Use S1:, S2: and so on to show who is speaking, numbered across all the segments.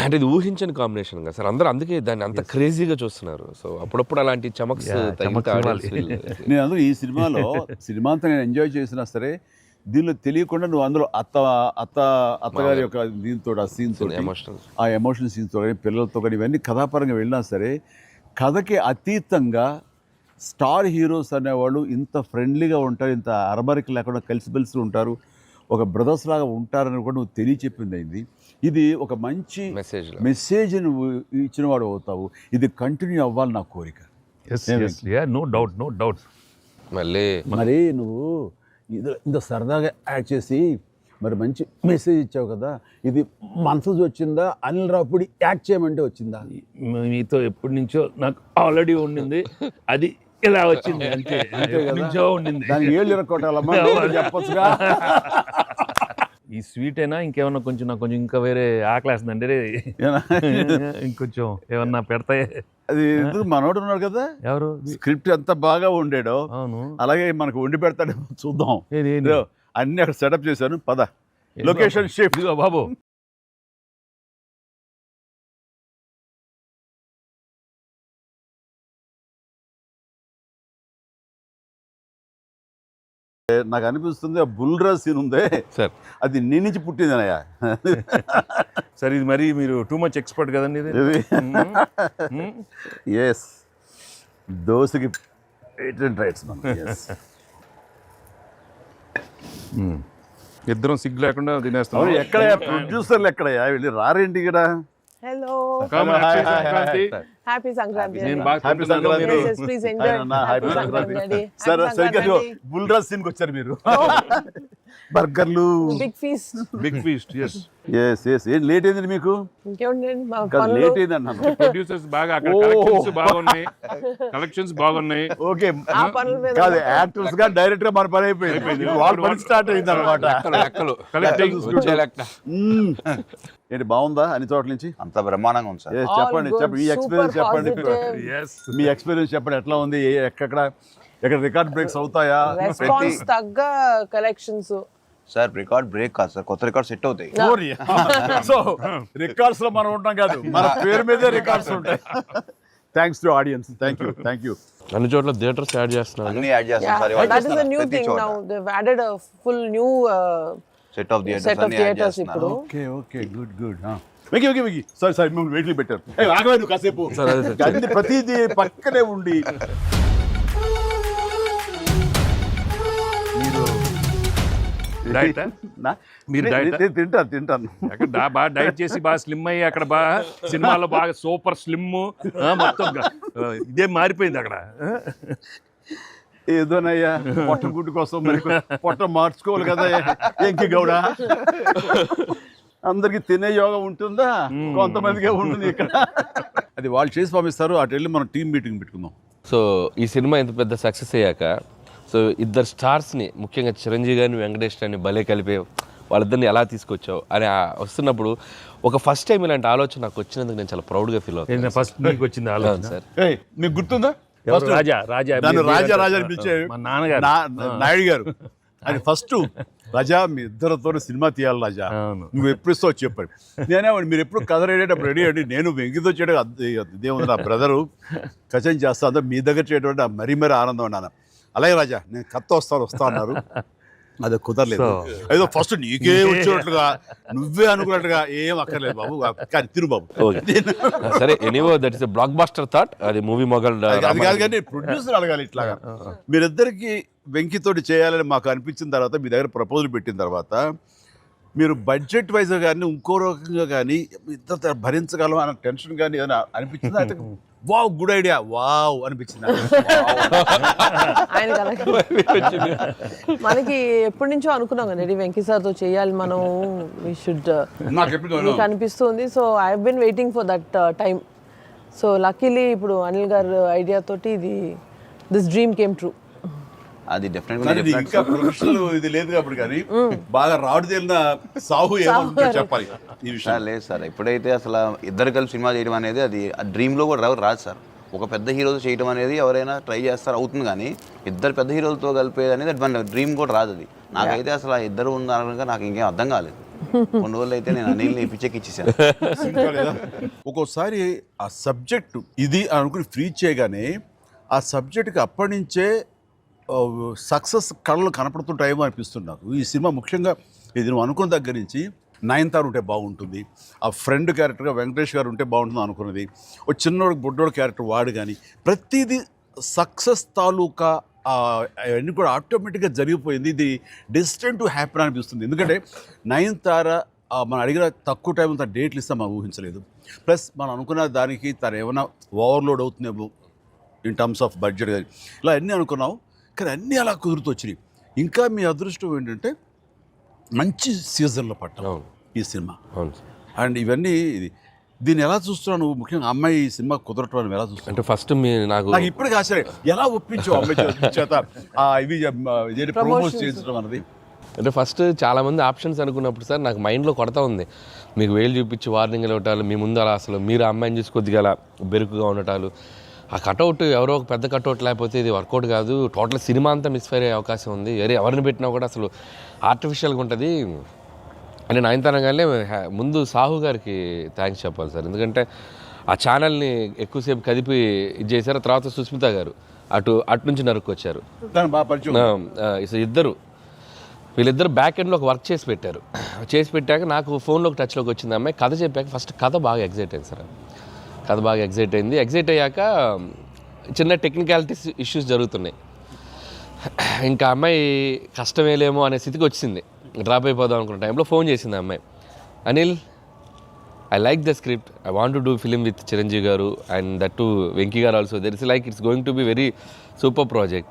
S1: అంటే ఇది ఊహించని కాంబినేషన్ కదా సార్. అందరూ అందుకే దాన్ని అంత క్రేజీగా చూస్తున్నారు. సో అప్పుడప్పుడు అలాంటి చమక్స్
S2: నేను అందులో ఈ సినిమాలో సినిమా అంతా నేను ఎంజాయ్ చేసినా సరే దీనిలో తెలియకుండా నువ్వు అందులో అత్త అత్త అత్తగారి యొక్క దీంతో ఆ సీన్ తోటి
S1: ఎమోషనల్
S2: ఆ ఎమోషనల్ సీన్స్తో కానీ పిల్లలతో కానీ ఇవన్నీ కథాపరంగా వెళ్ళినా సరే కథకి అతీతంగా స్టార్ హీరోస్ అనేవాళ్ళు ఇంత ఫ్రెండ్లీగా ఉంటారు ఇంత అరమరిక లేకుండా కలిసిమెలిసి ఉంటారు. ఒక బ్రదర్స్ లాగా ఉంటారని కూడా నువ్వు తెలియచెప్పింది అయింది. ఇది ఒక మంచి
S1: మెసేజ్
S2: మెసేజ్ నువ్వు ఇచ్చిన వాడు అవుతావు. ఇది కంటిన్యూ అవ్వాలి నా కోరిక.
S3: నో డౌట్ నో డౌట్
S1: మళ్ళీ
S2: మరి నువ్వు ఇది ఇంత సరదాగా యాడ్ చేసి మరి మంచి మెసేజ్ ఇచ్చావు కదా. ఇది మనసు వచ్చిందా? అనిల్ రాపుడి యాక్ట్ చేయమంటే వచ్చిందా?
S3: మీతో ఎప్పటి నుంచో నాకు ఆల్రెడీ ఉండింది. అది ఇలా వచ్చింది అంతే. నుంచో ఉండింది.
S2: దానికి ఏళ్ళు ఇరక్కొట్టాలమ్మా చెప్పొచ్చుగా.
S3: ఈ స్వీట్ అయినా ఇంకేమన్నా కొంచెం నాకు కొంచెం ఇంకా వేరే ఆకలేస్తుందండి. ఇంకొంచెం ఏమన్నా పెడతాయి?
S2: అది మనోడు ఉన్నాడు కదా.
S3: ఎవరు?
S2: స్క్రిప్ట్ ఎంత బాగా ఉండేడో.
S3: అవును.
S2: అలాగే మనకు వండి పెడతాడు చూద్దాం. అన్ని అక్కడ సెటప్ చేశాను. పద. Location shift.
S3: బాబు.
S2: నాకు అనిపిస్తుంది ఆ బుల్రా సీన్ ఉందే.
S1: సార్.
S2: అది నీ నుంచి పుట్టిందనయ్యా.
S3: సరే ఇది మరి మీరు టూ మచ్ ఎక్స్పర్ట్ కదండి ఇది.
S2: ఎస్ దోశకి పేటెంట్ రైట్స్.
S3: ఇద్దరం సిగ్గు లేకుండా తినేస్తాం
S2: ఎక్కడయ్యా ప్రొడ్యూసర్లు ఎక్కడయ్యా వెళ్ళి రారేంటి ఇక్కడ? Hi, hi,
S3: Sankranti. తింటున్నాను,
S2: సంక్రాంతి. సరిగ్గా. బుల్రాజ్ సీన్కి వచ్చారు మీరు బర్గర్లు.
S4: Big feast.
S3: Big feast yes
S2: yes yes ఏం లేట్ అయింది మీకు?
S4: మా
S2: లేట్ అయింది అన్నాను.
S3: ప్రొడ్యూసర్స్ బాగా అక్కడ. కలెక్షన్స్ బాగున్నాయి. కలెక్షన్స్ బాగున్నాయి.
S2: ఓకే
S4: ఆ పనుల మీద
S2: కాదు యాక్టర్స్గా డైరెక్ట్గా మన పని అయిపోయింది. వాళ్ళ పని స్టార్ట్ అయింది అనమాట
S1: లెక్క.
S2: ఏంటి బాగుందా? అన్ని చోట్ల నుంచి?
S5: అంత బ్రహ్మాండంగా ఉంది సార్.
S2: చెప్పండి చెప్పండి. ఈ
S4: super
S2: ఎక్స్పీరియన్స్ చెప్పండి మీ ఎక్స్పీరియన్స్ చెప్పండి ఎట్లా ఉంది? ఎక్కడ ఎక్కడ రికార్డ్ బ్రేక్స్ అవుతాయా?
S4: రెస్పాన్స్ తగ్గ కలెక్షన్స్
S5: సార్ రికార్డ్ బ్రేక్ కాదు సార్ కొత్త రికార్డ్ సెట్ అవుతాయి.
S2: సో రికార్డ్స్లో మనం ఉంటాం కాదు మన పేరు మీదే రికార్డ్స్ ఉంటాయి. Thanks to audience thank you thank you
S1: అన్ని చోట్ల థియేటర్స్ యాడ్ చేస్తున్నారు
S5: అన్ని యాడ్ చేస్తాం సార్ ఇవాళ
S4: దట్ ఇస్ ద
S5: చేస్తున్నాం.
S4: New thing now they a full new uh,
S5: set of theatres add
S4: theaters
S5: చేస్తున్నారు.
S4: ఇప్పుడు.
S2: ఓకే ఓకే గుడ్ గుడ్ వెకి వెకి వెకి సారీ సారీ మిమ్మల్ని వెయిట్లు పెట్టారు. నువ్వు కాసేపు. ప్రతిదీ పక్కనే ఉండి.
S3: డైట్
S2: నా-
S3: మీరు
S2: తింటాను తింటాను.
S3: అక్కడ బాగా డైట్ చేసి బాగా స్లిమ్ అయ్యి అక్కడ బాగా సినిమాలో బాగా సూపర్ స్లిమ్ మొత్తం ఇదే మారిపోయింది అక్కడ.
S2: ఏదోనయ్యా పొట్ట గుడ్డు కోసం మరి పొట్ట మార్చుకోవాలి కదా ఎంకి గౌడ? అందరికి తినే యోగం ఉంటుందా? కొంతమందికే ఉంటుంది ఇక్కడ. అది వాళ్ళు చేసి పంపిస్తారు అటు వెళ్ళి మనం టీం మీటింగ్ పెట్టుకుందాం.
S1: సో ఈ సినిమా ఇంత పెద్ద సక్సెస్ అయ్యాక సో ఇద్దరు స్టార్స్ని ముఖ్యంగా చిరంజీవి గారిని వెంకటేష్ గారిని భలే కలిపే వాళ్ళిద్దరిని ఎలా తీసుకొచ్చావు? అని ఆ- వస్తున్నప్పుడు ఒక ఫస్ట్ టైం ఇలాంటి ఆలోచన నాకు వచ్చినందుకు నేను చాలా ప్రౌడ్గా ఫీల్ అవుతాను
S3: ఫస్ట్ నీకు వచ్చింది ఆలోచన?
S1: సార్.
S2: ఏయ్ మీకు గుర్తుందా?
S3: రాజా రాజా
S2: రాజా రాజా
S3: మా నాన్నగారు.
S2: నాయుడు గారు. అది ఫస్ట్ రాజా మీ ఇద్దరితో సినిమా తీయాలి రాజా. నువ్వు ఎప్పుడు ఇస్తావు చెప్పండి. నేనే మీరు ఎప్పుడు కథ రెడీ రెడీ అండి నేను వెంకితో చేయడం ఇదేముంది నా బ్రదరు కచన్ చేస్తా అంతా మీ దగ్గర చేయడం మరీ మరీ ఆనందం అన్నాను అలాగే రాజా నేను కథ వస్తాను వస్తా అన్నారు. అది కుదరలేదు. ఏదో ఫస్ట్ నీకే వచ్చినట్లుగా నువ్వే అనుకున్నట్టుగా ఏం అక్కర్లేదు బాబు. కానీ తిరు బాబు.
S1: సరే anyway that is blockbuster that అది మూవీ మొగల్
S2: అది కాదు కానీ ప్రొడ్యూసర్ అడగాలి ఇట్లాగా. మీరిద్దరికి వెంకితోటి చేయాలని మాకు అనిపించిన తర్వాత మీ దగ్గర ప్రపోజల్ పెట్టిన తర్వాత మీరు బడ్జెట్ వైజ్ కానీ ఇంకో రకంగా కానీ ఇద్దరు భరించగలం అన్న టెన్షన్ కానీ ఏదైనా అనిపించిందా? Wow good idea. వావ్ అనిపించింది
S4: ఆయన మనకి ఎప్పటి నుంచో అనుకున్నాం కదండి వెంకీ సార్తో చేయాలి మనం. వీ షుడ్
S2: నాకు ఎప్పుడు
S4: మీకు అనిపిస్తుంది. So I been waiting for that time so luckily ఇప్పుడు అనిల్ గారు ఐడియా తోటి ఇది దిస్ డ్రీమ్ కేమ్ ట్రూ
S5: అది
S2: ఇంకా ప్రొఫెషనల్ ఇది లేదు కాబట్టి కానీ బాగా రాడు తేలిన సాహు ఏమో చెప్పాలి ఈ విషయం.
S5: లేదు సార్. ఎప్పుడైతే అసలు ఇద్దరు కలిసి సినిమా చేయడం అనేది అది డ్రీమ్లో కూడా రావు- రాదు సార్. ఒక పెద్ద హీరోతో చేయడం అనేది ఎవరైనా ట్రై చేస్తారు అవుతుంది కానీ ఇద్దరు పెద్ద హీరోలతో కలిపేది అనేది మన డ్రీమ్ కూడా రాదు అది. నాకైతే అసలు ఆ ఇద్దరు ఉన్నారనగా నాకు ఇంకేం అర్థం కాలేదు. కొన్ని రోజులు అయితే నేను అనిల్ని పిచ్చెక్కి ఇచ్చేసాను?
S2: ఒక్కోసారి ఆ సబ్జెక్ట్ ఇది అని అనుకుని ఫ్రీ చేయగానే ఆ సబ్జెక్ట్కి అప్పటి నుంచే సక్సెస్ కళలు కనపడుతుంటాయేమో అనిపిస్తుంది నాకు. ఈ సినిమా ముఖ్యంగా ఇది నువ్వు అనుకున్న దగ్గర నుంచి నయనతార ఉంటే బాగుంటుంది ఆ ఫ్రెండ్ క్యారెక్టర్గా వెంకటేష్ గారు ఉంటే బాగుంటుంది అనుకున్నది ఒక చిన్నోడు బుడ్డోడు క్యారెక్టర్ వాడు కానీ ప్రతిదీ సక్సెస్ తాలూకా అవన్నీ కూడా ఆటోమేటిక్గా జరిగిపోయింది. ఇది డిస్టెంట్ టు హ్యాపీ అనిపిస్తుంది. ఎందుకంటే నయనతార ఆ, మనం అడిగిన తక్కువ టైం అంత డేట్లు ఇస్తాం మనం ఊహించలేదు. ప్లస్ మనం అనుకున్న దానికి తను ఏమైనా ఓవర్లోడ్ అవుతుందేమో ఇన్ టర్మ్స్ ఆఫ్ బడ్జెట్ కానీ ఇలా అన్నీ అనుకున్నాం. కానీ అన్నీ అలా కుదురుతూ వచ్చినాయి ఇంకా మీ అదృష్టం ఏంటంటే మంచి సీజన్లో పట్టాం ఈ సినిమా.
S1: అవును. సార్.
S2: అండ్ ఇవన్నీ ఇది దీన్ని ఎలా చూస్తున్నావు నువ్వు? ముఖ్యంగా అమ్మాయి ఈ సినిమా కుదరటం అని ఎలా చూస్తున్నావు?
S1: అంటే ఫస్ట్ మీ నాకు
S2: నాకు ఇప్పటికి ఆశ్చర్యం. ఎలా ఒప్పించావు అమ్మాయి చేత- ఇవి ప్రమోట్ చేయించడం అన్నది?
S1: అంటే ఫస్ట్ చాలా మంది ఆప్షన్స్ అనుకున్నప్పుడు సార్ నాకు మైండ్లో కొడతా ఉంది. మీకు వేలు చూపించి వార్నింగ్ ఇవ్వటాలు మీ ముందు అలా అసలు మీరు ఆ అమ్మాయిని చూసి కొద్దిగా అలా బెరుకుగా ఉండటాలు. ఆ కటౌట్ ఎవరో ఒక పెద్ద కటౌట్ లేకపోతే ఇది వర్కౌట్ కాదు. టోటల్ సినిమా అంతా మిస్ఫైర్ అయ్యే అవకాశం ఉంది. వేరే ఎవరిని పెట్టినా కూడా అసలు ఆర్టిఫిషియల్గా ఉంటుంది. అని నయనతనంగానే హ్యా- ముందు సాహు గారికి థ్యాంక్స్ చెప్పాలి సార్. ఎందుకంటే ఆ ఛానల్ని ఎక్కువసేపు కదిపి ఇది చేశారు. తర్వాత సుస్మిత గారు అటు అటు నుంచి నరుక్కొచ్చారు ఇద్దరు వీళ్ళిద్దరు బ్యాక్ ఎండ్లో ఒక వర్క్ చేసి పెట్టారు. చేసి పెట్టాక నాకు ఫోన్లోకి టచ్లోకి వచ్చింది అమ్మాయి. కథ చెప్పాక ఫస్ట్ కథ బాగా ఎగ్జైట్ అయింది సార్ కథ బాగా ఎగ్జైట్ అయింది. ఎగ్జైట్ అయ్యాక చిన్న టెక్నికాలిటీస్ ఇష్యూస్ జరుగుతున్నాయి. ఇంకా అమ్మాయి కష్టమేలేమో అనే స్థితికి వచ్చింది. డ్రాప్ అయిపోదాం అనుకున్న టైంలో ఫోన్ చేసింది అమ్మాయి. Anil I like the script I want to do film with Chiranjeevi గారు అండ్ దట్ టు వెంకీ గారు also there is like it's going to be very super project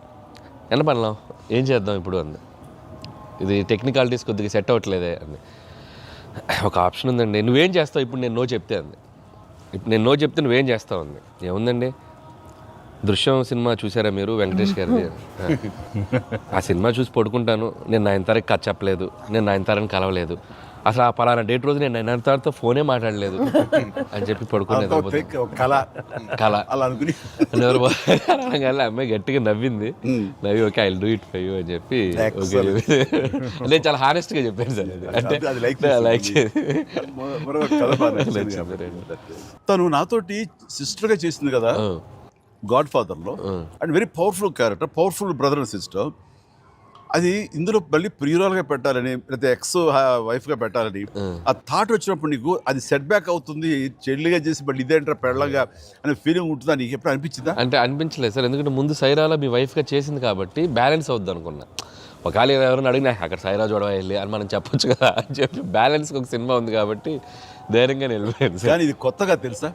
S1: ఎన్న పడలాం ఏం చేద్దాం ఇప్పుడు? అంది. ఇది టెక్నికాలిటీస్ కొద్దిగా సెట్ అవ్వట్లేదే. అంది. ఒక ఆప్షన్ ఉందండి. నువ్వేం చేస్తావు? ఇప్పుడు నేను నో చెప్తే అంది. ఇప్పుడు నేను నో చెప్తే నువ్వేం చేస్తావు అంది. ఏముందండి? దృశ్యం సినిమా చూసారా మీరు వెంకటేష్ గారిది? ఆ సినిమా చూసి పడుకుంటాను. నేను నయనతారకి కథ చెప్పలేదు. నేను నయనతారని కలవలేదు. అసలు ఆ పలానా డేట్ రోజు నేను నయనతారతో ఫోనే మాట్లాడలేదు. అని చెప్పి పడుకునేది
S2: ఒక కళ.
S1: కళ.
S2: అలా అనుకుని.
S1: అనగానే అమ్మాయి గట్టిగా నవ్వింది. నవ్వి okay I do it for you అని చెప్పి నేను చాలా హానెస్ట్గా చెప్పాను సార్ అంటే లైక్.
S2: తను నాతోటి సిస్టర్గా చేసింది కదా god ఫాదర్లో and very powerful character powerful brother and sister అది ఇందులో మళ్ళీ ప్రియురాలుగా పెట్టాలని లేకపోతే ఎక్స్ వైఫ్గా పెట్టాలని ఆ. థాట్ వచ్చినప్పుడు నీకు అది సెట్ బ్యాక్ అవుతుంది చెల్లిగా చేసి మళ్ళీ ఇదేంటారా పెళ్ళగా అనే ఫీలింగ్ ఉంటుందా నీకు? ఎప్పుడు అనిపించిందా?
S1: అంటే అనిపించలేదు సార్. ఎందుకంటే ముందు సైరాలో మీ వైఫ్గా చేసింది కాబట్టి బ్యాలెన్స్ అవుద్ది అనుకున్నా. ఒకవేళ ఎవరైనా అడిగినా అక్కడ సైరా చూడవా వెళ్ళి అని మనం చెప్పొచ్చు కదా అని చెప్పి బ్యాలెన్స్ ఒక సినిమా ఉంది కాబట్టి ధైర్యంగా సార్.
S2: కానీ ఇది కొత్తగా తెలుసా?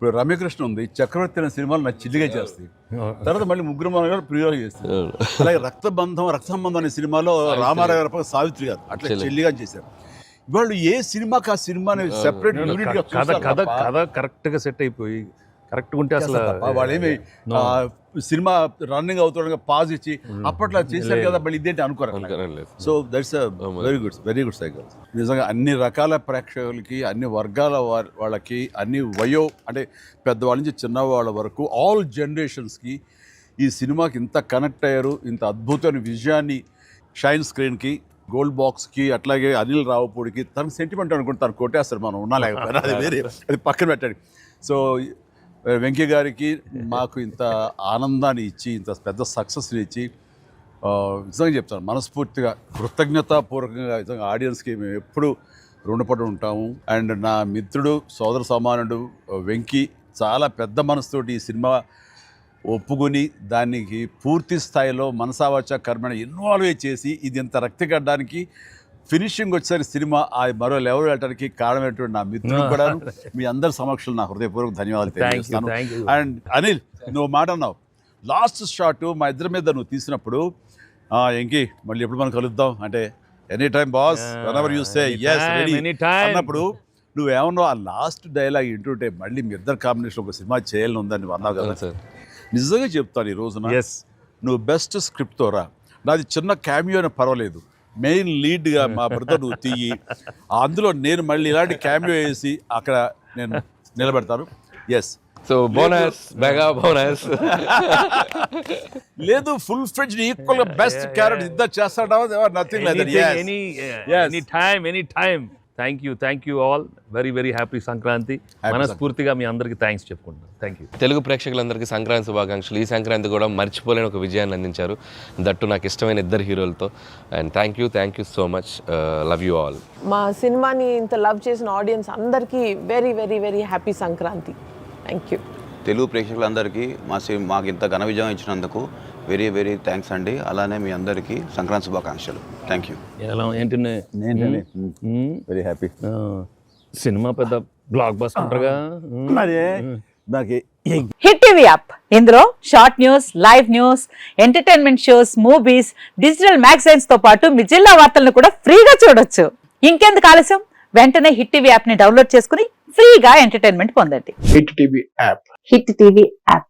S2: ఇప్పుడు రమ్యకృష్ణ ఉంది చక్రవర్తి అనే సినిమాలు నాకు చిల్లిగా చేస్తాయి. తర్వాత మళ్ళీ ముగ్గురు మన గారు ప్రియురాలు చేస్తారు. అలాగే రక్తబంధం రక్త సంబంధం అనే సినిమాలో రామారావు గారి పక్కన సావిత్రి గారు అట్లా చెల్లిగా చేశారు. వాళ్ళు ఏ సినిమాకి ఆ సినిమాని సెపరేట్ యూనిట్గా
S3: కథ కథ. కథ కరెక్ట్గా సెట్ అయిపోయి కరెక్ట్గా ఉంటే అసలు
S2: వాళ్ళేమి సినిమా రన్నింగ్ అవుతుండగా పాజ్ ఇచ్చి అప్పట్లో చేశారు కదా మళ్ళీ ఇదేంటి అనుకోరు so that's very good very good cycle నిజంగా అన్ని రకాల ప్రేక్షకులకి అన్ని వర్గాల వారి- వాళ్ళకి అన్ని వయో అంటే పెద్దవాళ్ళ నుంచి చిన్నవాళ్ళ వరకు ఆల్ జనరేషన్స్కి ఈ సినిమాకి ఇంత కనెక్ట్ అయ్యారు ఇంత అద్భుతమైన విజయాన్ని షైన్ స్క్రీన్కి గోల్డ్ బాక్స్కి అట్లాగే అనిల్ రావుపూడికి తనకు సెంటిమెంట్ అనుకుంటే తను కొట్టేస్తారు మనం ఉన్నా లేకపోయినా. అది వేరే అది పక్కన పెట్టండి. సో వెంకయ్య గారికి మాకు ఇంత ఆనందాన్ని ఇచ్చి ఇంత పెద్ద సక్సెస్ని ఇచ్చి నిజంగా చెప్తాను మనస్ఫూర్తిగా కృతజ్ఞతాపూర్వకంగా నిజంగా ఆడియన్స్కి మేము ఎప్పుడు రుణపడి ఉంటాము. అండ్ నా మిత్రుడు సోదర సమానుడు వెంకీ చాలా పెద్ద మనసుతోటి ఈ సినిమా ఒప్పుకొని దానికి పూర్తి స్థాయిలో మనసావాచ కర్మని ఇన్వాల్వ్ చేసి ఇది ఇంత రక్తి కట్టడానికి ఫినిషింగ్ వచ్చేసరికి సినిమా ఆ మరో లెవెల్ వెళ్ళడానికి కారణమైనటువంటి నా మిత్రుడు కూడా మీ అందరి సమక్షంలో నా హృదయపూర్వక ధన్యవాదాలు తెలియజేస్తాను. అండ్ అనిల్ నువ్వు మాట అన్నావు. లాస్ట్ షాట్ మా ఇద్దరి మీద నువ్వు తీసినప్పుడు "ఆ, ఎంకి మళ్ళీ ఎప్పుడు మనం కలుద్దాం? అంటే any time boss ever you say yes. అన్నప్పుడు నువ్వేమన్నావు ఆ లాస్ట్ డైలాగ్ వింటుంటే మళ్ళీ మీ ఇద్దరు కాంబినేషన్ ఒక సినిమా చేయాలని ఉందని నువ్వు అన్నావు కదా.
S1: సార్.
S2: నిజంగా చెప్తాను ఈ రోజున. నువ్వు బెస్ట్ స్క్రిప్ట్తో రా. నాది చిన్న క్యామియో అని పర్వాలేదు. మెయిన్ లీడ్గా మా బ్రదర్ నువ్వు తీయి. అందులో నేను మళ్ళీ ఇలాంటి క్యామియో వేసి అక్కడ నేను నిలబెడతాను. Yes
S1: so bonus mega bonus
S2: లేదు ఫుల్ ఫ్రెండ్ ఈక్వల్గా బెస్ట్ క్యారెట్ ఇద్దరు చేస్తాడా? నథింగ్ లేదు
S3: any any time any time thank you thank you all very very happy Sankranti మనస్ఫూర్తిగా మీ అందరికి థ్యాంక్స్ చెప్పుకుంటున్నాను. థ్యాంక్ యూ
S1: తెలుగు ప్రేక్షకులందరికీ సంక్రాంతి శుభాకాంక్షలు. ఈ సంక్రాంతి కూడా మర్చిపోలేని ఒక విజయాన్ని అందించారు. దట్టు నాకు ఇష్టమైన ఇద్దరు హీరోలతో. And thank you thank you so much love you all
S4: మా సినిమాని ఇంత లవ్ చేసిన ఆడియన్స్ అందరికీ very very very happy Sankranti thank you
S5: Telugu ప్రేక్షకులందరికీ మా సి- మాకు ఇంత ఘన విజయం ఇచ్చినందుకు వెరీ వెరీ థ్యాంక్స్ అండి. అలానే మీ అందరికీ సంక్రాంతి శుభాకాంక్షలు. Thank you.
S3: ఎలా
S2: వెరీ హ్యాపీ.
S3: సినిమా పెద్ద బ్లాక్ బస్ ఉంటారుగా?
S2: మరి నాకు
S6: హిట్ టీవీ యాప్. ఇందులో short news live news entertainment shows movies digital మ్యాగజైన్స్తో పాటు మీ జిల్లా వార్తలను కూడా ఫ్రీగా చూడొచ్చు. ఇంకెందుకు ఆలస్యం? వెంటనే హిట్ టీవీ యాప్ని డౌన్లోడ్ చేసుకుని ఫ్రీగా ఎంటర్టైన్మెంట్ పొందండి.
S7: Hit TV app.
S6: Hit TV app.